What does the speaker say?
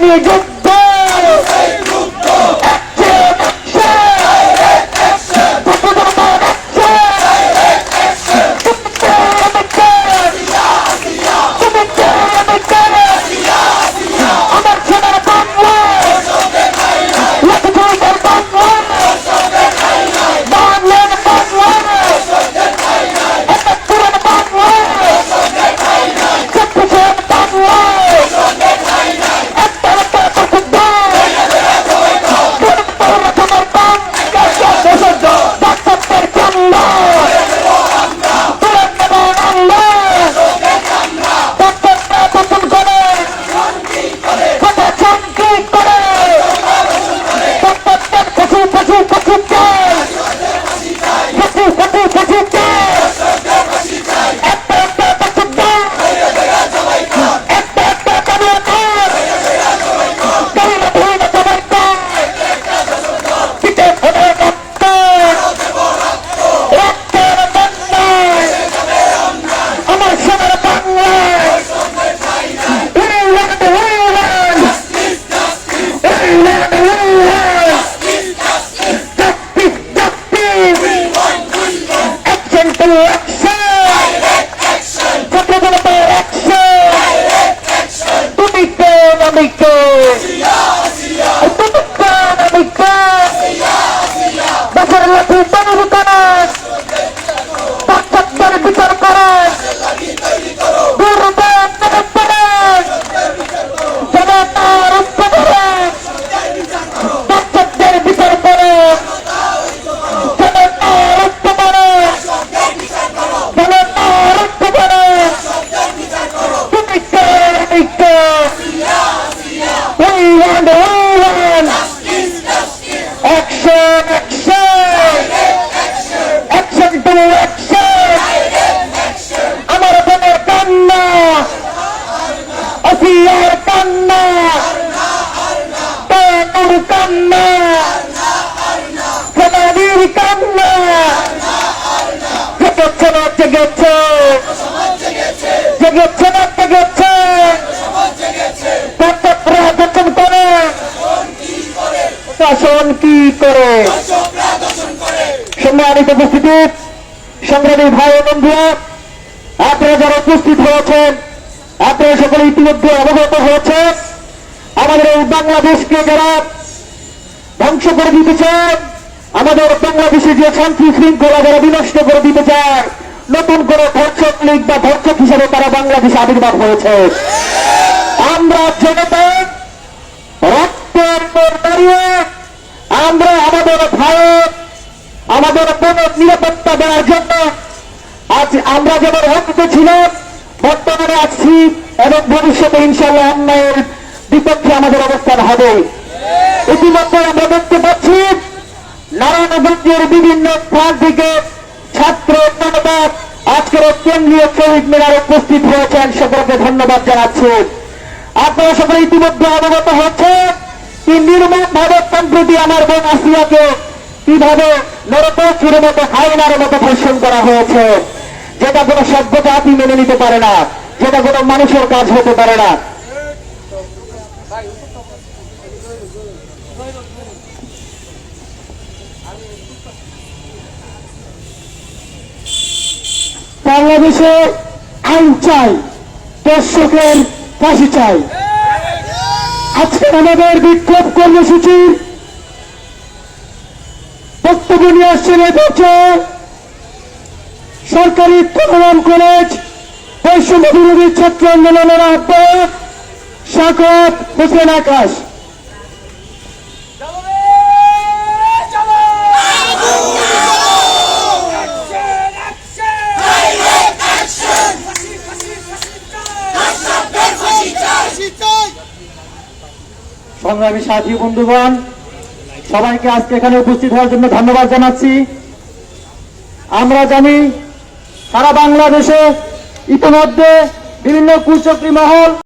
niye gel. জেগেছে জেগেছে না জেগেছে যখন করে শাসন কি করে? সম্মানিত উপস্থিতি, সংগ্রামী ভাই বন্ধুরা আপনারা যারা উপস্থিত হয়েছেন, আপনারা সকলে ইতিমধ্যে অবগত হয়েছেন, আমাদের বাংলাদেশকে যারা ধ্বংস করে দিতে চান আমাদের বাংলাদেশে যে শান্তি শৃঙ্খলা যারা বিনষ্ট করে দিতে চায় নতুন করে ধর্ষক লীগ বা ধর্ষক হিসেবে তারা বাংলাদেশে আবির্ভাব হয়েছে। আমরা জনতা রক্তের দাঁড়িয়ে, আমরা আমাদের ভারত, আমাদের বোনের নিরাপত্তা দেওয়ার জন্য আজ আমরা যেমন রক্ত ছিলাম, বর্তমানে আছি এবং ভবিষ্যতে ইনশাল্লাহ অন্যায়ের বিপক্ষে আমাদের অবস্থান হবে। ইতিমধ্যে আমরা দেখতে পাচ্ছি নারায়ণগঞ্জের বিভিন্ন থেকে ছাত্র কেন্দ্রীয় শহীদ মিনারে উপস্থিত হয়েছেন। সকলকে ধন্যবাদ জানাচ্ছি। আপনারা সকলে ইতিমধ্যে অবগত হচ্ছে কি নির্মম ভাবে সম্প্রতি আমার বোন আসিয়াকে কীভাবে নরপক্ষের মতো হাইনার মতো ধর্ষণ করা হয়েছে। যেটা কোনো সভ্য জাতি মেনে নিতে পারে না, যেটা কোনো মানুষের কাজ হতে পারে না। বাংলাদেশে আইন চাই, দর্শকের ফাঁসি চাই। আজকে আমাদের বিক্ষোভ কর্মসূচির বক্তব্য নিয়ে আসছেন এ বছর সরকারি তরুণ কলেজ বৈষম্য বিরোধী ছাত্র আন্দোলনের আহ্বায়ক শাকত হোসেন আকাশ। সংগ্রামী সাথী বন্ধুগণ, সবাইকে আজকে এখানে উপস্থিত হওয়ার জন্য ধন্যবাদ জানাচ্ছি। আমরা জানি সারা বাংলাদেশে ইতিমধ্যে বিভিন্ন কুচক্রী মহল